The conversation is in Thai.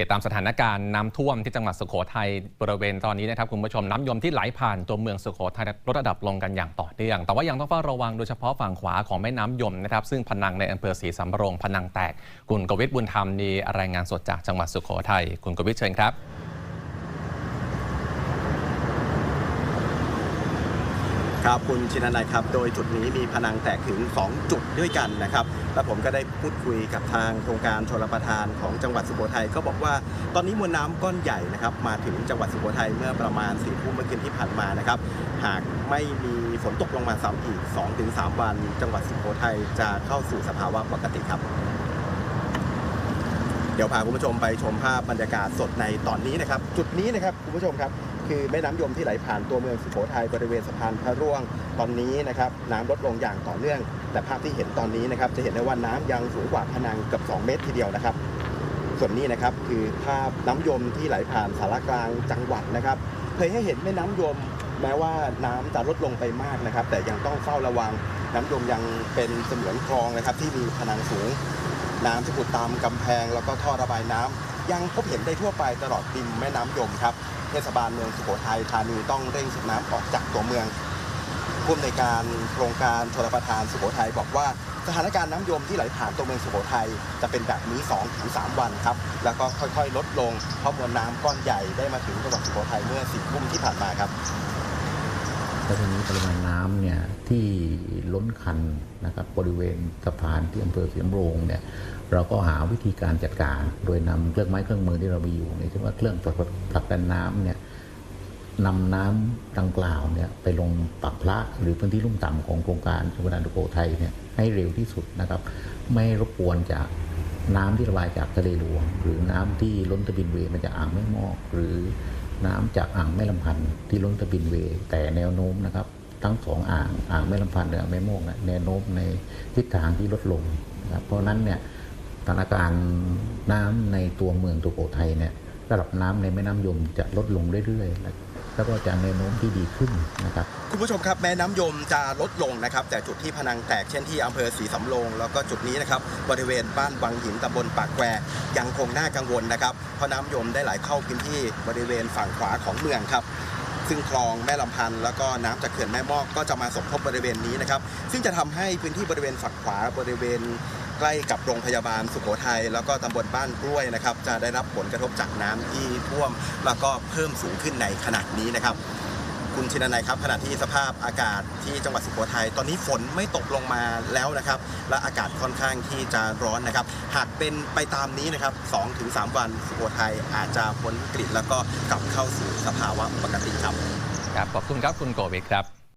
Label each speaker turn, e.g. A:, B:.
A: ติดตามสถานการณ์น้ำท่วมที่จังหวัดสุโขทัยบริเวณตอนนี้นะครับคุณผู้ชมน้ำยมที่ไหลผ่านตัวเมืองสุโขทัยลดระดับลงกันอย่างต่อเนื่อง แต่ว่ายังต้องเฝ้าระวังโดยเฉพาะฝั่งขวาของแม่น้ำยมนะครับซึ่งพนังในอำเภอศรีสำโรงพนังแตก คุณกวิทย์บุญธรรมมีรายงานสดจากจังหวัดสุโขทัยคุณกวิทย์เชิญครับ
B: ครับคุณชินันัยครับ โดยจุดนี้มีพนังแตกถึง 2 จุดด้วยกันนะครับ และผมก็ได้พูดคุยกับทางโครงการชลประทานของจังหวัดสุโขทัยก็บอกว่า ตอนนี้มวลน้ำก้อนใหญ่นะครับมาถึงจังหวัดสุโขทัยเมื่อประมาณ4ี่ทุ่มเมื่อคืนที่ผ่านมานะครับ หากไม่มีฝนตกลงมาซ้ำอีก 2-3 วัน จังหวัดสุโขทัยจะเข้าสู่สภาวะปกติครับ เดี๋ยวพาคุณผู้ชมไปชมภาพบรรยากาศสดในตอนนี้นะครับ จุดนี้นะครับคุณผู้ชมครับ คือแม่น้ำยมที่ไหลผ่านตัวเมืองสุโขทัยบริเวณสะพานพระร่วงตอนนี้นะครับน้ำลดลงอย่างต่อเนื่อง แต่ภาพที่เห็นตอนนี้นะครับจะเห็นได้ว่าน้ำยังสูงกว่าพนังเกือบ2 เมตรทีเดียวนะครับ ส่วนนี้นะครับคือภาพน้ำยมที่ไหลผ่านสารกลางจังหวัดนะครับเคยให้เห็นแม่น้ำยมแม้ว่าน้ำจะลดลงไปมากนะครับ แต่ยังต้องเฝ้าระวังน้ำยมยังเป็นเสมือนคลองนะครับที่มีผนังสูง น้ำจะผุดตามกำแพงแล้วก็ท่อระบายน้ำยังพบเห็นได้ทั่วไปตลอดริมแม่น้ำยมครับเทศบาลเมืองสุโขทัยธานีต้องเร่งสูบน้ำออกจากตัวเมืองผู้อำนวยการโครงการชลประทานสุโขทัยบอกว่าสถานการณ์น้ำยมที่ไหลผ่านตัวเมืองสุโขทัยจะเป็นแบบนี้ 2-3 วันครับ แล้วก็ค่อยๆ ลดลง เพราะมวลน้ำก้อนใหญ่ได้มาถึงจังหวัดสุโขทัยเมื่อสี่ทุ่มที่ผ่านมาครับ
C: แล้วทีนี้ปริมาณน้ำเนี่ยที่ล้นคันนะครับบริเวณสะพานที่อำเภอเสียมโรงเนี่ยเราก็หาวิธีการจัดการ โดยนำเครื่องไม้เครื่องมือที่เรามีอยู่ในที่ว่าเครื่องผลักดันน้ำเนี่ยนำน้ำดังกล่าวเนี่ยไปลงปักพระหรือพื้นที่ลุ่มต่ำของโครงการชลประทานสุโขทัยเนี่ยให้เร็วที่สุดนะครับ ไม่รบกวนจากน้ำที่ระบายจากทะเลหลวง หรือน้ำที่ล้นตะบินเวมาจากอ่างแม่มอกหรือ น้ำจากอ่างแม่ลำพันธ์ที่ล้นตะบินเว แต่แนวโน้มนะครับ ทั้งสองอ่างอ่างแม่ลำพันธ์และแม่โมกนะแนวโน้มในทิศทางที่ลดลงนะครับเพราะนั้นเนี่ยสถานการณ์น้ำในตัวเมืองตุโขทัยเนี่ยระดับน้ำในแม่น้ำยมจะลดลงเรื่อยๆ แล้วก็จะแนวโน้มที่ดีขึ้นนะครับ
B: คุณผู้ชมครับแม่น้ำยมจะลดลงนะครับ แต่จุดที่พนังแตกเช่นที่อำเภอศรีสำโรงแล้วก็จุดนี้นะครับบริเวณบ้านวังหินตำบลปากแควยังคงน่ากังวลนะครับเพราะน้ำยมได้ไหลเข้าพื้นที่บริเวณฝั่งขวาของเมืองครับซึ่งคลองแม่ลำพันธ์แล้วก็น้ำจากเขื่อนแม่มอกก็จะมาสมทบบริเวณนี้นะครับ ซึ่งจะทำให้พื้นที่บริเวณฝั่งขวาบริเวณ ใกล้กับโรงพยาบาลสุโขทัยแล้วก็ตำบลบ้านกล้วยนะครับ จะได้รับผลกระทบจากน้ำที่ท่วม แล้วก็เพิ่มสูงขึ้นในขณะนี้นะครับ คุณชินนัยครับขณะที่สภาพอากาศที่จังหวัดสุโขทัยตอนนี้ฝนไม่ตกลงมาแล้วนะครับ และอากาศค่อนข้างที่จะร้อนนะครับ หากเป็นไปตามนี้นะครับ2-3วันสุโขทัยอาจจะพ้นวิกฤตแล้วก็กลับเข้าสู่สภาวะปกติครับ
A: ครับขอบคุณครับคุณโกวิทครับ